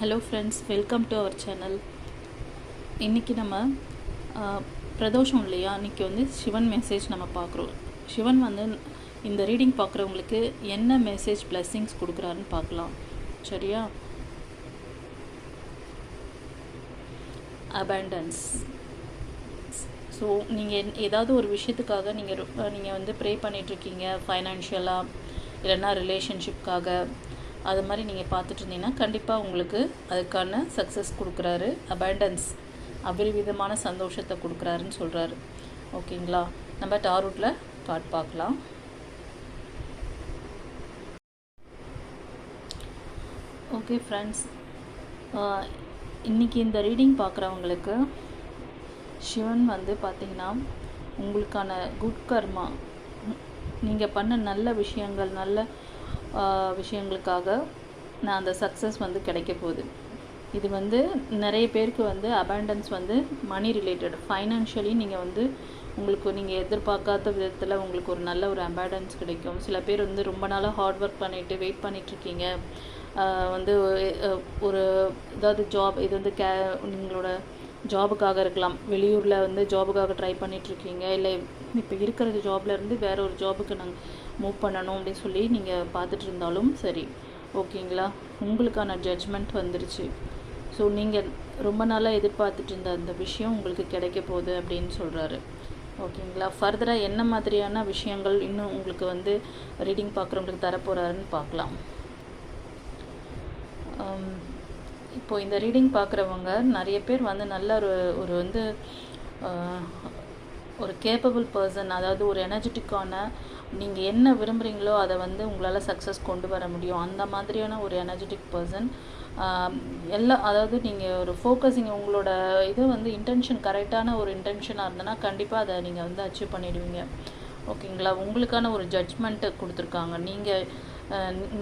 Hello friends welcome to our channel இன்றைக்கி நம்ம பிரதோஷம் இல்லையா? இன்றைக்கி வந்து சிவன் மெசேஜ் நம்ம பார்க்குறோம். சிவன் வந்து இந்த ரீடிங் பார்க்குறவங்களுக்கு என்ன மெசேஜ் blessings கொடுக்குறாருன்னு பார்க்கலாம். சரியா? அபேண்டன்ஸ் ஸோ நீங்கள் ஏதாவது ஒரு விஷயத்துக்காக நீங்கள் நீங்கள் வந்து ப்ரே பண்ணிகிட்ருக்கீங்க ஃபைனான்ஷியலாக இல்லைன்னா ரிலேஷன்ஷிப்காக அது மாதிரி நீங்கள் பார்த்துட்டு இருந்தீங்கன்னா கண்டிப்பாக உங்களுக்கு அதுக்கான சக்ஸஸ் கொடுக்குறாரு. அபேண்டன்ஸ் அபரிவிதமான சந்தோஷத்தை கொடுக்குறாருன்னு சொல்கிறாரு ஓகேங்களா? நம்ம டாரூட்டில் கார்ட் பார்க்கலாம். ஓகே ஃப்ரெண்ட்ஸ் இன்றைக்கி இந்த ரீடிங் பார்க்குறவங்களுக்கு சிவன் வந்து பார்த்தீங்கன்னா உங்களுக்கான குட் கர்மா நீங்கள் பண்ண நல்ல விஷயங்கள் நல்ல விஷயங்களுக்காக நான் அந்த சக்ஸஸ் வந்து கிடைக்க போகுது. இது வந்து நிறைய பேருக்கு வந்து அபேண்டன்ஸ் வந்து மணி ரிலேட்டட் ஃபைனான்ஷியலி நீங்கள் வந்து உங்களுக்கு நீங்கள் எதிர்பார்க்காத விதத்தில் உங்களுக்கு ஒரு நல்ல ஒரு அபேண்டன்ஸ் கிடைக்கும். சில பேர் வந்து ரொம்ப நாளாக ஹார்ட் ஒர்க் பண்ணிட்டு வெயிட் பண்ணிகிட்ருக்கீங்க வந்து ஒரு ஏதாவது ஜாப் இது வந்து கே உங்களோட ஜாபுக்காக இருக்கலாம். வெளியூரில் வந்து ஜாபுக்காக ட்ரை பண்ணிகிட்ருக்கீங்க இல்லை இப்போ இருக்கிற ஜாப்லேருந்து வேறு ஒரு ஜாபுக்கு நாங்கள் மூவ் பண்ணணும் அப்படின்னு சொல்லி நீங்கள் பார்த்துட்டு இருந்தாலும் சரி. ஓகேங்களா? உங்களுக்கான ஜட்ஜ்மெண்ட் வந்துருச்சு. ஸோ நீங்கள் ரொம்ப நாளாக எதிர்பார்த்துட்டு இருந்த அந்த விஷயம் உங்களுக்கு கிடைக்க போகுது அப்படின்னு சொல்கிறாரு ஓகேங்களா? ஃபர்தராக என்ன மாதிரியான விஷயங்கள் இன்னும் உங்களுக்கு வந்து ரீடிங் பார்க்குறவங்களுக்கு தரப்போகிறாருன்னு பார்க்கலாம். இப்போது இப்போ இந்த ரீடிங் பார்க்குறவங்க நிறைய பேர் வந்து நல்ல ஒரு ஒரு வந்து ஒரு கேப்பபிள் பர்சன் அதாவது ஒரு எனர்ஜெட்டிக்கான நீங்கள் என்ன விரும்புகிறீங்களோ அதை வந்து உங்களால் சக்ஸஸ் கொண்டு வர முடியும். அந்த மாதிரியான ஒரு எனர்ஜெட்டிக் பர்சன் எல்லா அதாவது நீங்கள் ஒரு ஃபோக்கஸிங் உங்களோட இது வந்து இன்டென்ஷன் கரெக்டான ஒரு இன்டென்ஷனாக இருந்ததுன்னா கண்டிப்பாக அதை நீங்கள் வந்து அச்சீவ் பண்ணிடுவீங்க. ஓகேங்களா? உங்களுக்கான ஒரு ஜட்ஜ்மெண்ட்டு கொடுத்துருக்காங்க. நீங்கள்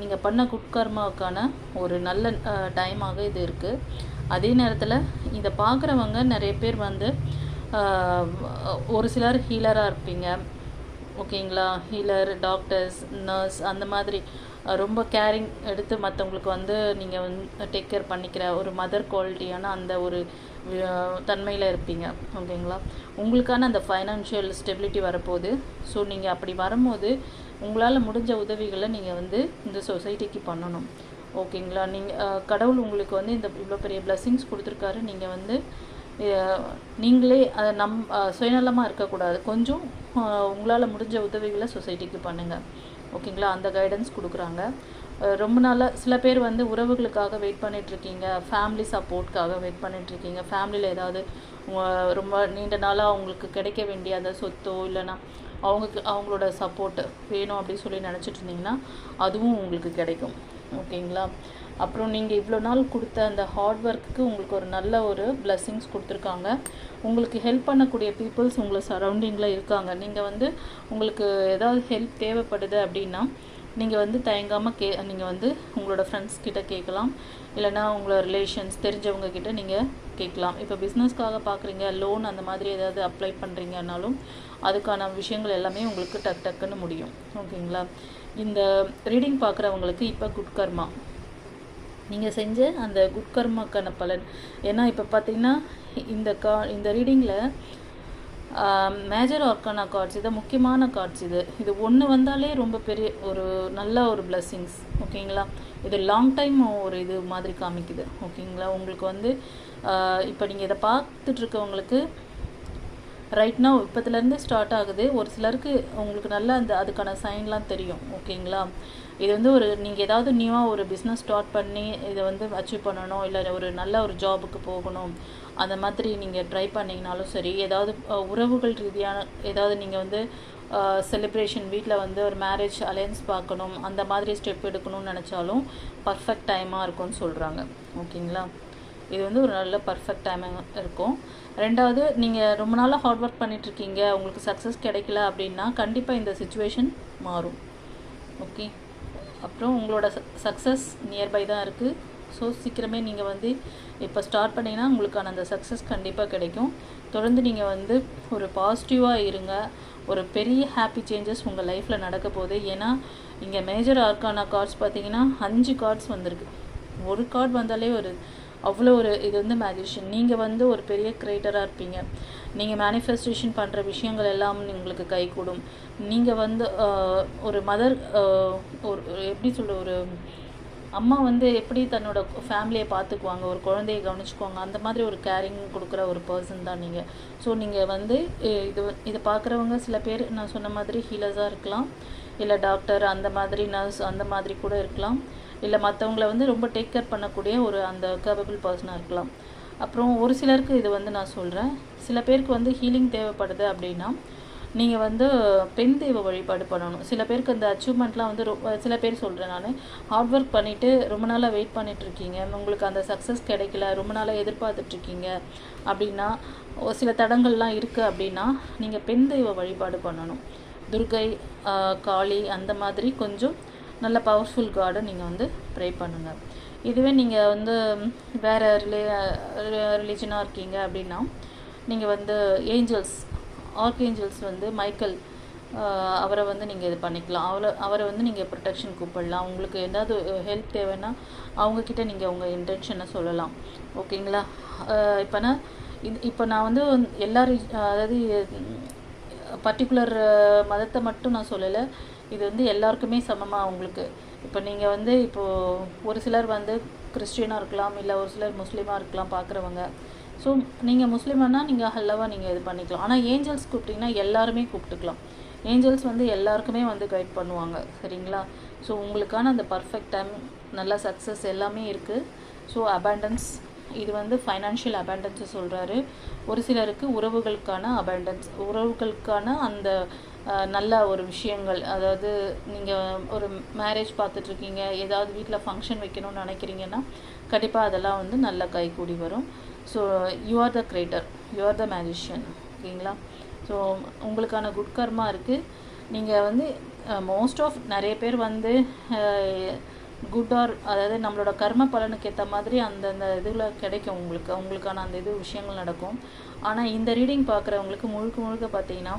நீங்கள் பண்ண குட்கர்மாவுக்கான ஒரு நல்ல டைமாக இது இருக்குது அதே நேரத்தில் இதை பார்க்குறவங்க நிறைய பேர் வந்து ஒரு சிலர் ஹீலராக இருப்பீங்க. ஓகேங்களா? ஹீலர் டாக்டர்ஸ் நர்ஸ் அந்த மாதிரி ரொம்ப கேரிங் எடுத்து மற்றவங்களுக்கு வந்து நீங்கள் வந்து டேக் கேர் பண்ணிக்கிற ஒரு மதர் குவாலிட்டியான அந்த ஒரு தன்மையில் இருப்பீங்க. ஓகேங்களா? உங்களுக்கான அந்த ஃபைனான்ஷியல் ஸ்டெபிலிட்டி வரப்போகுது. ஸோ நீங்கள் அப்படி வரும்போது உங்களால் முடிஞ்ச உதவிகளை நீங்கள் வந்து இந்த சொசைட்டிக்கு பண்ணணும். ஓகேங்களா? நீங்கள் கடவுள் உங்களுக்கு வந்து இந்த இவ்வளோ பெரிய பிளஸ்ஸிங்ஸ் கொடுத்துருக்காரு. நீங்கள் வந்து நீங்களே அதை நம் சுயநலமாக இருக்கக்கூடாது. கொஞ்சம் உங்களால் முடிஞ்ச உதவிகளை சொசைட்டிக்கு பண்ணுங்கள் ஓகேங்களா? அந்த கைடன்ஸ் கொடுக்குறாங்க. ரொம்ப நாளாக சில பேர் வந்து உறவுகளுக்காக வெயிட் பண்ணிகிட்ருக்கீங்க ஃபேமிலி சப்போர்ட்காக வெயிட் பண்ணிகிட்ருக்கீங்க ஃபேமிலியில் ஏதாவது ரொம்ப நீண்ட நாளாக அவங்களுக்கு கிடைக்க வேண்டிய அந்த சொத்தோ இல்லைன்னா அவங்களுக்கு அவங்களோட சப்போர்ட்டு வேணும் அப்படின்னு சொல்லி நினச்சிட்டு இருந்தீங்கன்னா அதுவும் உங்களுக்கு கிடைக்கும். ஓகேங்களா? அப்புறம் நீங்கள் இவ்வளோ நாள் கொடுத்த அந்த ஹார்ட் ஒர்க்குக்கு உங்களுக்கு ஒரு நல்ல ஒரு blessings கொடுத்துருக்காங்க. உங்களுக்கு ஹெல்ப் பண்ணக்கூடிய பீப்புள்ஸ் உங்களை சரௌண்டிங்கில் இருக்காங்க. நீங்கள் வந்து உங்களுக்கு ஏதாவது ஹெல்ப் தேவைப்படுது அப்படின்னா நீங்கள் வந்து தயங்காமல் கே நீங்கள் வந்து உங்களோட ஃப்ரெண்ட்ஸ் கிட்ட கேட்கலாம். இல்லைன்னா உங்களோட ரிலேஷன்ஸ் தெரிஞ்சவங்க கிட்ட நீங்கள் கேட்கலாம். இப்போ பிஸ்னஸ்க்காக பார்க்குறீங்க லோன் அந்த மாதிரி ஏதாவது அப்ளை பண்ணுறீங்கனாலும் அதுக்கான விஷயங்கள் எல்லாமே உங்களுக்கு டக் டக்குன்னு முடியும். ஓகேங்களா இந்த ரீடிங் பார்க்குறவங்களுக்கு இப்போ குட் கர்மா நீங்கள் செஞ்ச அந்த குட்கர்மாக்கான பலன். ஏன்னா இப்போ பார்த்தீங்கன்னா இந்த கா இந்த ரீடிங்கில் மேஜர் ஆர்கானா கார்ட்ஸ் இது முக்கியமான கார்ட்ஸ் இது. இது ஒன்று வந்தாலே ரொம்ப பெரிய ஒரு நல்ல ஒரு பிளஸ்ஸிங்ஸ் ஓகேங்களா? இது லாங் டைம் ஒரு இது மாதிரி காமிக்குது ஓகேங்களா? உங்களுக்கு வந்து இப்போ நீங்கள் இதை பார்த்துட்ருக்கவங்களுக்கு ரைட்னா இப்போத்துலேருந்து ஸ்டார்ட் ஆகுது. ஒரு சிலருக்கு உங்களுக்கு நல்லா அந்த அதுக்கான சைன்லாம் தெரியும் ஓகேங்களா? இது வந்து ஒரு நீங்கள் ஏதாவது நியூவாக ஒரு பிஸ்னஸ் ஸ்டார்ட் பண்ணி இதை வந்து அச்சீவ் பண்ணணும் இல்லை ஒரு நல்ல ஒரு ஜாபுக்கு போகணும் அந்த மாதிரி நீங்கள் ட்ரை பண்ணிங்கனாலும் சரி ஏதாவது உறவுகள் ரீதியான ஏதாவது நீங்கள் வந்து செலிப்ரேஷன் வீட்டில் வந்து ஒரு மேரேஜ் அலையன்ஸ் பார்க்கணும் அந்த மாதிரி ஸ்டெப் எடுக்கணும்னு நினச்சாலும் பர்ஃபெக்ட் டைமாக இருக்கும்னு சொல்கிறாங்க ஓகேங்களா? இது வந்து ஒரு நல்ல பர்ஃபெக்ட் டைமிங் இருக்கும். ரெண்டாவது நீங்கள் ரொம்ப நாளாக ஹார்ட் ஒர்க் பண்ணிகிட்ருக்கீங்க உங்களுக்கு சக்ஸஸ் கிடைக்கல அப்படின்னா கண்டிப்பாக இந்த சுச்சுவேஷன் மாறும். ஓகே? அப்புறம் உங்களோட சக்ஸஸ் நியர்பை தான் இருக்குது ஸோ சீக்கிரமே நீங்கள் வந்து இப்போ ஸ்டார்ட் பண்ணிங்கன்னா உங்களுக்கான அந்த சக்ஸஸ் கண்டிப்பாக கிடைக்கும். தொடர்ந்து நீங்கள் வந்து ஒரு பாசிட்டிவாக இருங்க. ஒரு பெரிய ஹாப்பி சேஞ்சஸ் உங்கள் லைஃப்பில் நடக்க போகுது. ஏன்னா இங்கே மேஜர் ஆர்க்கான கார்ட்ஸ் பார்த்தீங்கன்னா அஞ்சு கார்ட்ஸ் வந்திருக்கு. ஒரு கார்டு வந்தாலே ஒரு அவ்வளோ ஒரு இது வந்து மேஜிஷியன் நீங்கள் வந்து ஒரு பெரிய கிரியேட்டராக இருப்பீங்க. நீங்கள் மேனிஃபெஸ்டேஷன் பண்ணுற விஷயங்கள் எல்லாம் உங்களுக்கு கைகூடும். நீங்கள் வந்து ஆஹ், ஒரு மதர் ஒரு ஒரு எப்படி சொல்கிற ஒரு அம்மா வந்து எப்படி தன்னோட ஃபேமிலியை பார்த்துக்குவாங்க? ஒரு குழந்தையை கவனிச்சுக்குவாங்க. அந்த மாதிரி ஒரு கேரிங் கொடுக்குற ஒரு பர்சன் தான் நீங்கள் ஸோ நீங்கள் வந்து இது இதை பார்க்குறவங்க சில பேர் நான் சொன்ன மாதிரி ஹீலர்ஸாக இருக்கலாம். இல்லை டாக்டர் அந்த மாதிரி நர்ஸ் அந்த மாதிரி கூட இருக்கலாம். இல்லை மற்றவங்கள வந்து ரொம்ப டேக் கேர் பண்ணக்கூடிய ஒரு அந்த கேபபிள் பர்சனாக இருக்கலாம். அப்புறம் ஒரு சிலருக்கு இது வந்து நான் சொல்கிறேன் சில பேருக்கு வந்து ஹீலிங் தேவைப்படுது அப்படின்னா நீங்கள் வந்து பெண் தெய்வ வழிபாடு பண்ணணும். சில பேருக்கு அந்த அச்சீவ்மெண்ட்லாம் வந்து ரொம்ப சில பேர் சொல்கிறேன் நான். ஹார்ட் ஒர்க் பண்ணிவிட்டு ரொம்ப நாளாக வெயிட் பண்ணிகிட்ருக்கீங்க உங்களுக்கு அந்த சக்ஸஸ் கிடைக்கல ரொம்ப நாளாக எதிர்பார்த்துட்ருக்கீங்க அப்படின்னா சில தடங்கள்லாம் இருக்குது அப்படின்னா நீங்கள் பெண் தெய்வ வழிபாடு பண்ணணும். துர்கை காளி அந்த மாதிரி கொஞ்சம் நல்ல பவர்ஃபுல் காடை நீங்கள் வந்து ப்ரே பண்ணுங்கள் இதுவே நீங்கள் வந்து வேறு ரிலே ரிலிஜனாக இருக்கீங்க அப்படின்னா நீங்கள் வந்து ஏஞ்சல்ஸ் ஆர்கேஞ்சல்ஸ் வந்து மைக்கேல் அவரை வந்து நீங்கள் இது பண்ணிக்கலாம். அவரை அவரை வந்து நீங்கள் ப்ரொடெக்ஷன் கூப்பிடலாம். உங்களுக்கு ஏதாவது ஹெல்ப் தேவைன்னா அவங்கக்கிட்ட நீங்கள் உங்கள் இன்டென்ஷனை சொல்லலாம். ஓகேங்களா இப்போனா இது இப்போ நான் வந்து எல்லாரும் அதாவது பர்டிகுலர் மதத்தை மட்டும் நான் சொல்லலை. இது வந்து எல்லாருக்குமே சமமாக உங்களுக்கு. இப்போ நீங்கள் வந்து இப்போது ஒரு சிலர் வந்து கிறிஸ்டியனாக இருக்கலாம் இல்லை ஒரு சிலர் முஸ்லீமாக இருக்கலாம் பார்க்குறவங்க ஸோ நீங்கள் முஸ்லீம்னா நீங்கள் ஹல்லவாக நீங்கள் இது பண்ணிக்கலாம். ஆனால் ஏஞ்சல்ஸ் கூப்பிட்டிங்கன்னா எல்லாருமே கூப்பிட்டுக்கலாம். ஏஞ்சல்ஸ் வந்து எல்லாருக்குமே வந்து கைட் பண்ணுவாங்க சரிங்களா? ஸோ உங்களுக்கான அந்த பர்ஃபெக்ட் டைம் நல்ல சக்ஸஸ் எல்லாமே இருக்குது ஸோ அபேண்டன்ஸ் இது வந்து ஃபைனான்ஷியல் அபேண்டன்ஸை சொல்கிறாரு ஒரு சிலருக்கு உறவுகளுக்கான அபேண்டன்ஸ் உறவுகளுக்கான அந்த நல்ல ஒரு விஷயங்கள். அதாவது நீங்கள் ஒரு மேரேஜ் பார்த்துட்ருக்கீங்க ஏதாவது வீட்டில் ஃபங்க்ஷன் வைக்கணும்னு நினைக்கிறீங்கன்னா கண்டிப்பாக அதெல்லாம் வந்து நல்ல கைகூடி வரும். So you are the creator you are the magician ஓகேங்களா? ஸோ உங்களுக்கான குட் கர்மா இருக்குது நீங்கள் வந்து மோஸ்ட் ஆஃப் நிறைய பேர் வந்து குட் ஆர் அதாவது நம்மளோட கர்ம பலனுக்கு ஏற்ற மாதிரி அந்தந்த இதில் கிடைக்கும் உங்களுக்கு. உங்களுக்கான அந்த இது விஷயங்கள் நடக்கும். ஆனால் இந்த ரீடிங் பார்க்குறவங்களுக்கு முழுக்க முழுக்க பார்த்தீங்கன்னா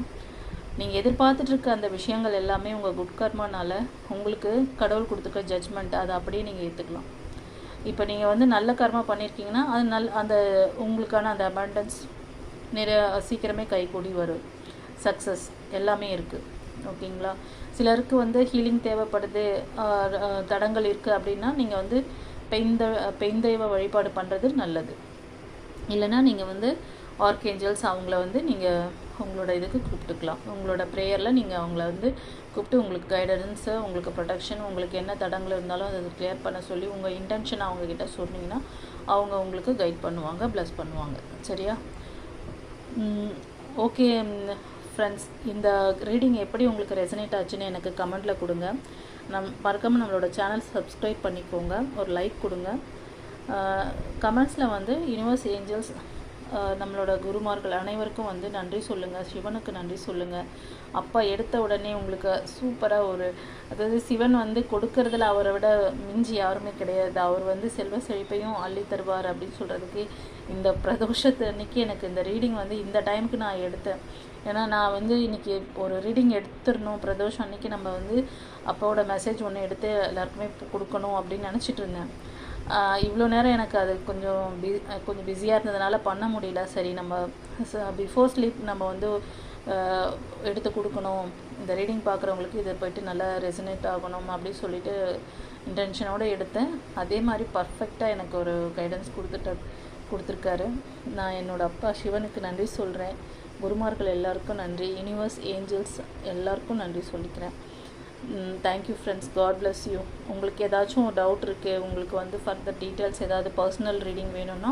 நீங்கள் எதிர்பார்த்துட்டு இருக்க அந்த விஷயங்கள் எல்லாமே உங்கள் குட் கர்மானால் உங்களுக்கு கடவுள் கொடுத்துருக்க ஜட்ஜ்மெண்ட் அதை அப்படியே நீங்கள் ஏற்றுக்கலாம் இப்போ நீங்கள் வந்து நல்ல கர்மா பண்ணியிருக்கீங்கன்னா அது நல் அந்த உங்களுக்கான அந்த அபண்டன்ஸ் நிறைய சீக்கிரமே கைகூடி வரும். சக்ஸஸ் எல்லாமே இருக்குது ஓகேங்களா? சிலருக்கு வந்து ஹீலிங் தேவைப்படுது தடங்கள் இருக்குது அப்படின்னா நீங்கள் வந்து பெய்ந்த பெய்ந்தெய்வ தெய்வ வழிபாடு பண்ணுறது நல்லது. இல்லைன்னா நீங்கள் வந்து ஆர்கேஞ்சல்ஸ் அவங்கள வந்து நீங்கள் உங்களோட இதுக்கு கூப்பிட்டுக்கலாம். உங்களோட ப்ரேயரில் நீங்கள் அவங்கள வந்து கூப்பிட்டு உங்களுக்கு கைடன்ஸு உங்களுக்கு ப்ரொடெக்ஷன் உங்களுக்கு என்ன தடங்கள் இருந்தாலும் அதை கிளியர் பண்ண சொல்லி உங்கள் இன்டென்ஷன் அவங்கக்கிட்ட சொன்னீங்கன்னா அவங்க உங்களுக்கு கைட் பண்ணுவாங்க ப்ளஸ் பண்ணுவாங்க. சரியா? ஓகே ஃப்ரெண்ட்ஸ் இந்த ரீடிங் எப்படி உங்களுக்கு ரெசனேட் ஆச்சுன்னு எனக்கு கமெண்ட்டில் கொடுங்க. நம் மறக்காமல் நம்மளோட சேனல் சப்ஸ்கிரைப் பண்ணிக்கோங்க. ஒரு லைக் கொடுங்க. கமெண்ட்ஸில் வந்து யூனிவர்ஸ் ஏஞ்சல்ஸ் நம்மளோட குருமார்கள் அனைவருக்கும் வந்து நன்றி சொல்லுங்கள் சிவனுக்கு நன்றி சொல்லுங்கள் அப்பா எடுத்த உடனே உங்களுக்கு சூப்பராக ஒரு அதாவது சிவன் வந்து கொடுக்கறதுல அவரை விட மிஞ்சி யாருமே கிடையாது. அவர் வந்து செல்வ செழிப்பையும் அள்ளி தருவார் அப்படின்னு சொல்கிறதுக்கு இந்த பிரதோஷத்து அன்னைக்கு எனக்கு இந்த ரீடிங் வந்து இந்த டைமுக்கு நான் எடுத்தேன். ஏன்னா நான் வந்து இன்றைக்கி ஒரு ரீடிங் எடுத்துடணும். பிரதோஷம் அன்னைக்கு நம்ம வந்து அப்பாவோட மெசேஜ் ஒன்று எடுத்து எல்லாருக்குமே கொடுக்கணும் அப்படின்னு நினச்சிட்டு இருந்தேன். இவ்வளோ நேரம் எனக்கு அது கொஞ்சம் பி கொஞ்சம் பிஸியாக இருந்ததுனால பண்ண முடியல. சரி நம்ம பிஃபோர் ஸ்லீப் நம்ம வந்து எடுத்து கொடுக்கணும். இந்த ரீடிங் பார்க்குறவங்களுக்கு இதை போயிட்டு நல்லா ரெசனேட் ஆகணும் அப்படின்னு சொல்லிட்டு இன்டென்ஷனோடு எடுத்தேன். அதே மாதிரி பர்ஃபெக்டாக எனக்கு ஒரு கைடன்ஸ் கொடுத்துட்டு கொடுத்துருக்காரு. நான் என்னோட அப்பா சிவனுக்கு நன்றி சொல்கிறேன் குருமார்கள் எல்லாருக்கும் நன்றி. யூனிவர்ஸ் ஏஞ்சல்ஸ் எல்லாருக்கும் நன்றி சொல்லிக்கிறேன். Thank you friends god bless you உங்களுக்கு ஏதாச்சும் டவுட் இருக்குது உங்களுக்கு வந்து ஃபர்தர் டீட்டெயில்ஸ் ஏதாவது பர்சனல் ரீடிங் வேணும்னா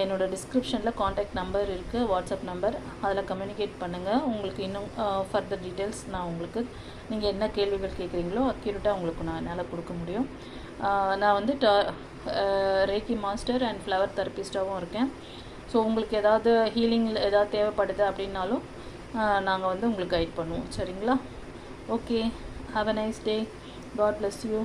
என்னோட டிஸ்கிரிப்ஷனில் காண்டாக்ட் நம்பர் இருக்குது வாட்ஸ்அப் நம்பர் அதில் கம்யூனிகேட் பண்ணுங்கள் உங்களுக்கு இன்னும் ஃபர்தர் டீட்டெயில்ஸ் நான் உங்களுக்கு நீங்கள் என்ன கேள்விகள் கேட்குறீங்களோ அக்யூரேட்டாக உங்களுக்கு நான் என்னால் கொடுக்க முடியும். நான் வந்து டா ரேக்கி மாஸ்டர் அண்ட் ஃப்ளவர் தெரபிஸ்டாகவும் இருக்கேன். ஸோ உங்களுக்கு ஏதாவது ஹீலிங்கில் ஏதாவது தேவைப்படுது அப்படின்னாலும் நாங்கள் வந்து உங்களுக்கு கைட் பண்ணுவோம். சரிங்களா? Okay have a nice day god bless you